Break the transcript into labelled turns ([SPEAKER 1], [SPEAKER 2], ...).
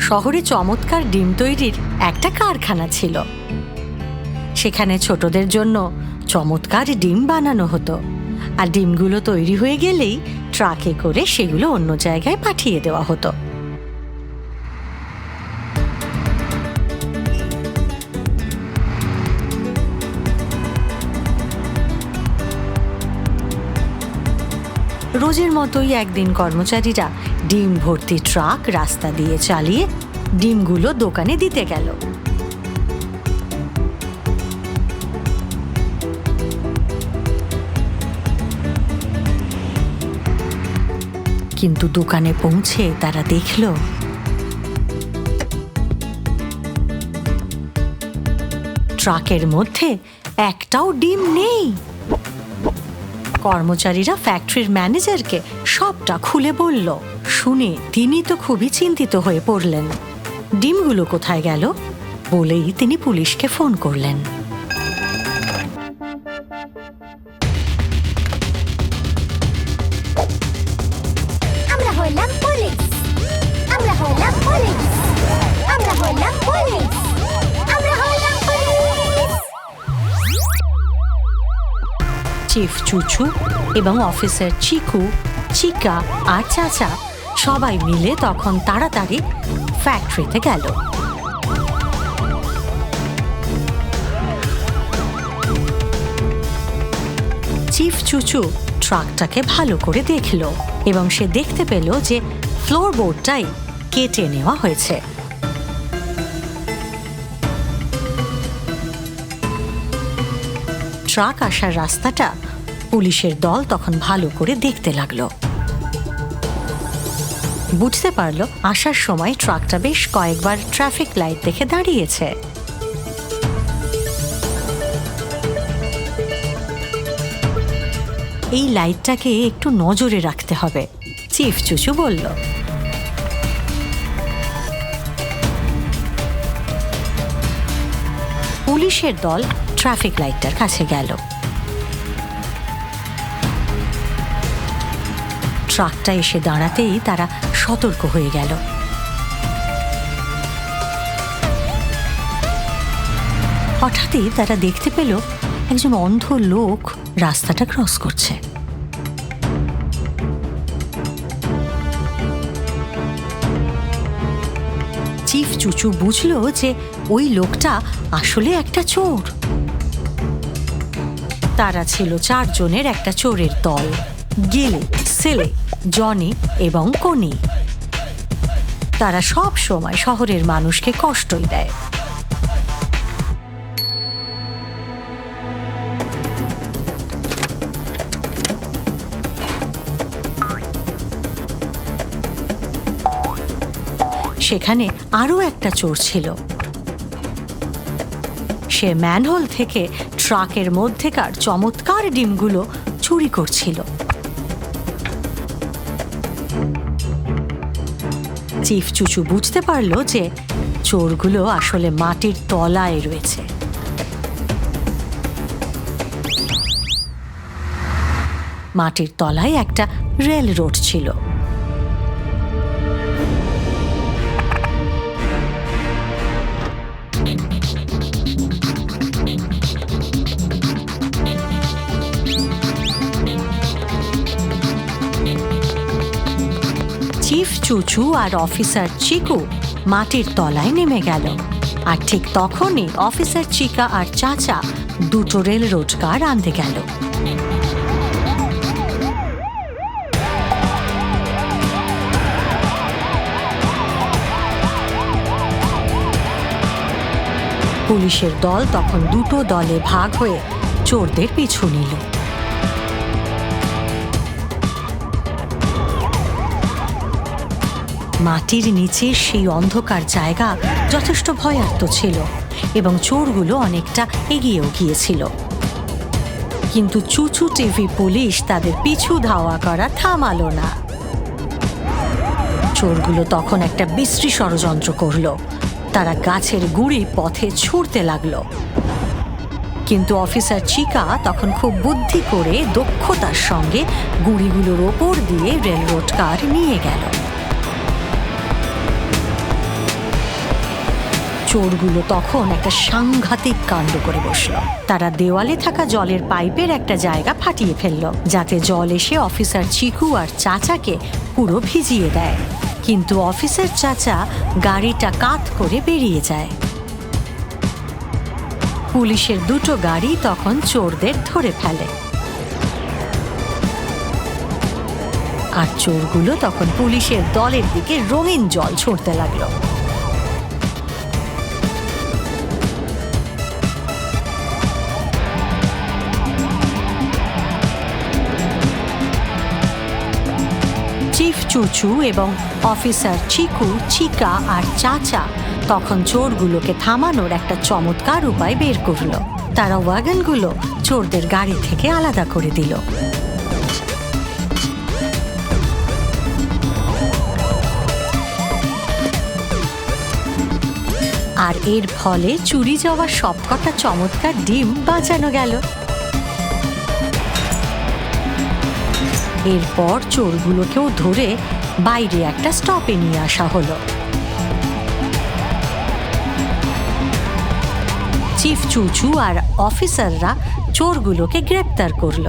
[SPEAKER 1] শহরে চমৎকার ডিম তৈরির একটা কারখানা ছিল। সেখানে ছোটদের জন্য চমৎকার ডিম বানানো হতো। আর ডিমগুলো তৈরি হয়ে গেলেই ট্রাকে করে সেগুলো অন্য জায়গায় পাঠিয়ে দেওয়া হতো। রোজের মতোই একদিন কর্মচারীরা ডিম ভর্তি ট্রাক রাস্তা দিয়ে চালিয়ে ডিমগুলো দোকানে দিতে গেল। কিন্তু দোকানে পৌঁছে তারা দেখল, ট্রাকের মধ্যে একটাও ডিম নেই। কর্মচারীরা ফ্যাক্টরির ম্যানেজারকে সবটা খুলে বলল। শুনে তিনি তো খুবই চিন্তিত হয়ে পড়লেন। ডিমগুলো কোথায় গেল? বলেই তিনি পুলিশকে ফোন করলেন।
[SPEAKER 2] আমরা হলাম পুলিশ। আমরা হলাম পুলিশ। আমরা হলাম পুলিশ।
[SPEAKER 1] চিফ চুচু এবং অফিসার চিকু চিকা আর চাচা সবাই মিলে তখন তাড়াতাড়ি ফ্যাক্টরিতে গেল। চিফ চুচু ট্রাকটাকে ভালো করে দেখল এবং সে দেখতে পেল যে ফ্লোরবোর্ডটাই কেটে নেওয়া হয়েছে। ট্রাক আসার রাস্তাটা পুলিশের দল তখন ভালো করে দেখতে লাগল। বুঝতে পারল আসার সময় ট্রাকটা বেশ কয়েকবার ট্রাফিক লাইট দেখে দাঁড়িয়েছে। এই লাইটটাকে একটু নজরে রাখতে হবে, চিফ চুচু বলল। পুলিশের দল ট্রাফিক লাইটটার কাছে গেল। ট্রাকটা এসে দাঁড়াতেই তারা সতর্ক হয়ে গেল। হঠাৎই তারা দেখতে পেল একজন অন্ধ লোক রাস্তাটা ক্রস করছে। চুচু বুঝল যে ওই লোকটা আসলে একটা চোর। তারা ছিল চারজনের একটা চোরের দল, গিলে, সেলে, জনি এবং কনি। তারা সব সময় শহরের মানুষকে কষ্টই দেয়। সেখানে আরও একটা চোর ছিল। সে ম্যানহোল থেকে ট্রাকের মধ্যেকার চমৎকার ডিমগুলো চুরি করছিল। চিফ চুচু বুঝতে পারল যে চোরগুলো আসলে মাটির তলায় রয়েছে। মাটির তলায় একটা রেল রোড ছিল। চিফ চুচু আর অফিসার চিকু মাটির তলায় নেমে গেল। আর ঠিক তখনই অফিসার চিকা আর চাচা দুটো রেল রোজগার আনতে গেল। পুলিশের দল তখন দুটো দলে ভাগ হয়ে চোরদের পিছু নিল। মাটির নিচে সেই অন্ধকার জায়গা যথেষ্ট ভয়ার্ত ছিল এবং চোরগুলো অনেকটা এগিয়েও গিয়েছিল। কিন্তু চুচু টিভি পুলিশ তাদের পিছু ধাওয়া করা থামালো না। চোরগুলো তখন একটা বিশ্রী ষড়যন্ত্র করল। তারা গাছের গুঁড়ি পথে ছুঁড়তে লাগল। কিন্তু অফিসার চিকা তখন খুব বুদ্ধি করে দক্ষতার সঙ্গে গুঁড়িগুলোর ওপর দিয়ে রেলরোড কার নিয়ে গেল। চোরগুলো তখন একটা সাংঘাতিক কাণ্ড করে বসল। তারা দেওয়ালে থাকা জলের পাইপের একটা জায়গা ফাটিয়ে ফেলল, যাতে জল এসে অফিসার চিকু আর চাচাকে পুরো ভিজিয়ে দেয়। কিন্তু অফিসার চাচা গাড়িটা কাত করে বেরিয়ে যায়। পুলিশের দুটো গাড়ি তখন চোরদের ধরে ফেলে। আর চোরগুলো তখন পুলিশের দলের দিকে রঙিন জল ছুঁড়তে লাগল। চুচু এবং অফিসার চিকু, চিকা আর চাচা তখন চোরগুলোকে থামানোর একটা চমৎকার উপায় বের করল। তারা ওয়াগনগুলো চোরদের গাড়ি থেকে আলাদা করে দিল। আর এর ফলে চুরি যাওয়া সবকটা চমৎকার ডিম বাঁচানো গেল। এরপর চোরগুলোকেও ধরে বাইরে একটা স্টপে নিয়ে আসা হলো। চিফ চুচু আর অফিসাররা চোরগুলোকে গ্রেপ্তার করল।